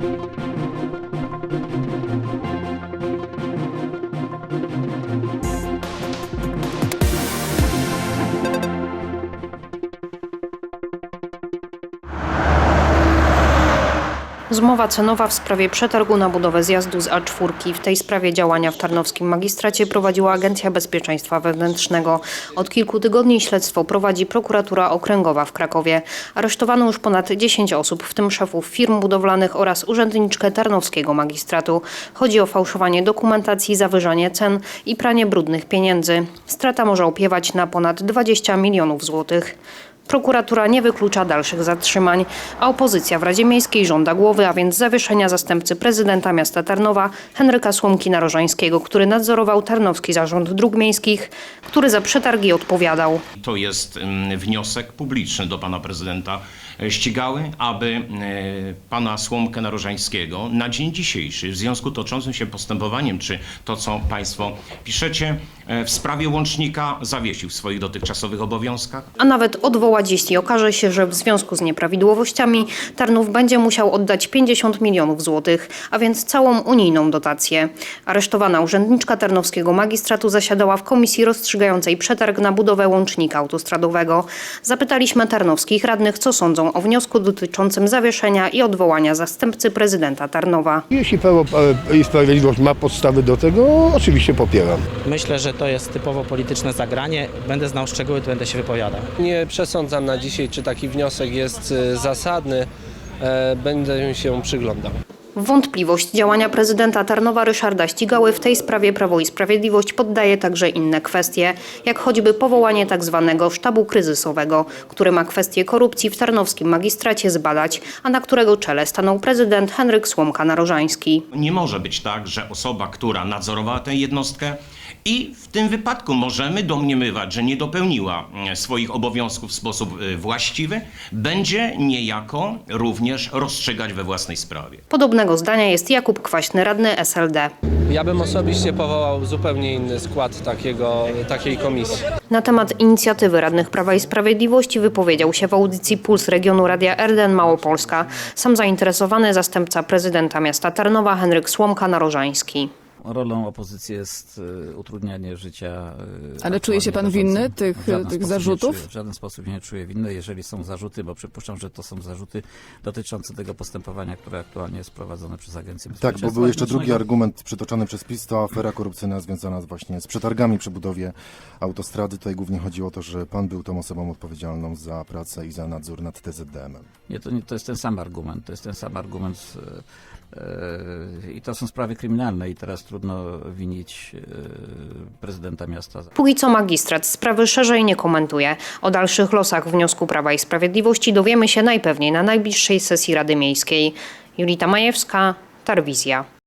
Thank you. Zmowa cenowa w sprawie przetargu na budowę zjazdu z A4. W tej sprawie działania w Tarnowskim Magistracie prowadziła Agencja Bezpieczeństwa Wewnętrznego. Od kilku tygodni śledztwo prowadzi prokuratura okręgowa w Krakowie. Aresztowano już ponad 10 osób, w tym szefów firm budowlanych oraz urzędniczkę Tarnowskiego Magistratu. Chodzi o fałszowanie dokumentacji, zawyżanie cen i pranie brudnych pieniędzy. Strata może opiewać na ponad 20 milionów złotych. Prokuratura nie wyklucza dalszych zatrzymań, a opozycja w Radzie Miejskiej żąda głowy, a więc zawieszenia zastępcy prezydenta miasta Tarnowa Henryka Słomki-Narożańskiego, który nadzorował Tarnowski Zarząd Dróg Miejskich, który za przetargi odpowiadał. To jest mm, wniosek publiczny do pana prezydenta ścigały, aby e, pana Słomkę Narożańskiego na dzień dzisiejszy, w związku toczącym się postępowaniem, czy to, co państwo piszecie, e, w sprawie łącznika zawiesił w swoich dotychczasowych obowiązkach. A nawet odwołać, jeśli okaże się, że w związku z nieprawidłowościami Tarnów będzie musiał oddać 50 milionów złotych, a więc całą unijną dotację. Aresztowana urzędniczka Tarnowskiego Magistratu zasiadała w komisji rozstrzygającej przetarg na budowę łącznika autostradowego. Zapytaliśmy tarnowskich radnych, co sądzą o wniosku dotyczącym zawieszenia i odwołania zastępcy prezydenta Tarnowa. Jeśli Prawo e, i Sprawiedliwość ma podstawy do tego, oczywiście popieram. Myślę, że to jest typowo polityczne zagranie. Będę znał szczegóły, to będę się wypowiadał. Nie przesądzam na dzisiaj, czy taki wniosek jest e, zasadny. E, Będę się przyglądał. Wątpliwość działania prezydenta Tarnowa Ryszarda Ścigały w tej sprawie Prawo i Sprawiedliwość poddaje także inne kwestie, jak choćby powołanie tzw. sztabu kryzysowego, który ma kwestię korupcji w tarnowskim magistracie zbadać, a na którego czele stanął prezydent Henryk Słomka-Narożański. Nie może być tak, że osoba, która nadzorowała tę jednostkę i w tym wypadku możemy domniemywać, że nie dopełniła e, swoich obowiązków w sposób e, właściwy, będzie niejako również rozstrzygać we własnej sprawie. Podobnego zdania jest Jakub Kwaśny, radny SLD. Ja bym osobiście powołał zupełnie inny skład takiego, takiej komisji. Na temat inicjatywy radnych Prawa i Sprawiedliwości wypowiedział się w audycji Puls Regionu Radia Erden Małopolska sam zainteresowany zastępca prezydenta miasta Tarnowa Henryk Słomka-Narożański. Rolą opozycji jest y, utrudnianie życia. y, Ale czuje się pan winny tych- tych zarzutów? W żaden sposób nie czuję winny, jeżeli są zarzuty, bo przypuszczam, że to są zarzuty dotyczące tego postępowania, które aktualnie jest prowadzone przez Agencję Tak, Bezpieczeństwa bo był jeszcze drugi argument przytoczony przez PiS, to afera korupcyjna związana z właśnie z przetargami przy budowie autostrady. Tutaj głównie chodziło o to, że pan był tą osobą odpowiedzialną za pracę i za nadzór nad TZDM-em. Nie, to, nie, to jest ten sam argument. To jest ten sam argument. y, y, I to są sprawy kryminalne i teraz trudno winić y, prezydenta miasta. Póki co magistrat sprawy szerzej nie komentuje. O dalszych losach wniosku Prawa i Sprawiedliwości dowiemy się najpewniej na najbliższej sesji Rady Miejskiej. Julita Majewska, Tarwizja.